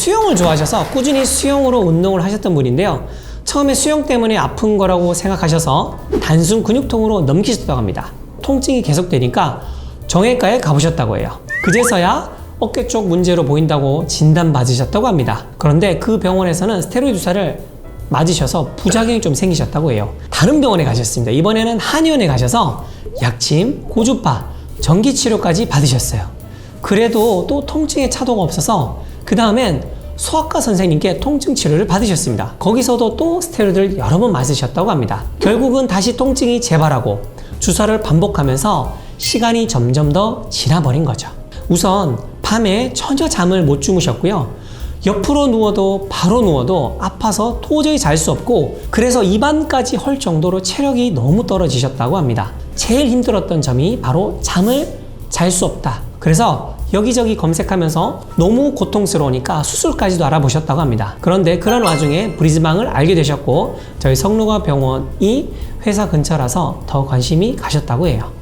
수영을 좋아하셔서 꾸준히 수영으로 운동을 하셨던 분인데요. 처음에 수영 때문에 아픈 거라고 생각하셔서 단순 근육통으로 넘기셨다고 합니다. 통증이 계속되니까 정형외과에 가보셨다고 해요. 그제서야 어깨 쪽 문제로 보인다고 진단받으셨다고 합니다. 그런데 그 병원에서는 스테로이드 주사를 맞으셔서 부작용이 좀 생기셨다고 해요. 다른 병원에 가셨습니다. 이번에는 한의원에 가셔서 약침, 고주파, 전기 치료까지 받으셨어요. 그래도 또 통증의 차도가 없어서 그 다음엔 소아과 선생님께 통증 치료를 받으셨습니다. 거기서도 또 스테로이드를 여러 번 맞으셨다고 합니다. 결국은 다시 통증이 재발하고 주사를 반복하면서 시간이 점점 더 지나버린 거죠. 우선 밤에 전혀 잠을 못 주무셨고요. 옆으로 누워도 바로 누워도 아파서 도저히 잘 수 없고 그래서 입안까지 헐 정도로 체력이 너무 떨어지셨다고 합니다. 제일 힘들었던 점이 바로 잠을 잘 수 없다. 그래서 여기저기 검색하면서 너무 고통스러우니까 수술까지도 알아보셨다고 합니다. 그런데 그런 와중에 브리즈방을 알게 되셨고 저희 성노가 병원이 회사 근처라서 더 관심이 가셨다고 해요.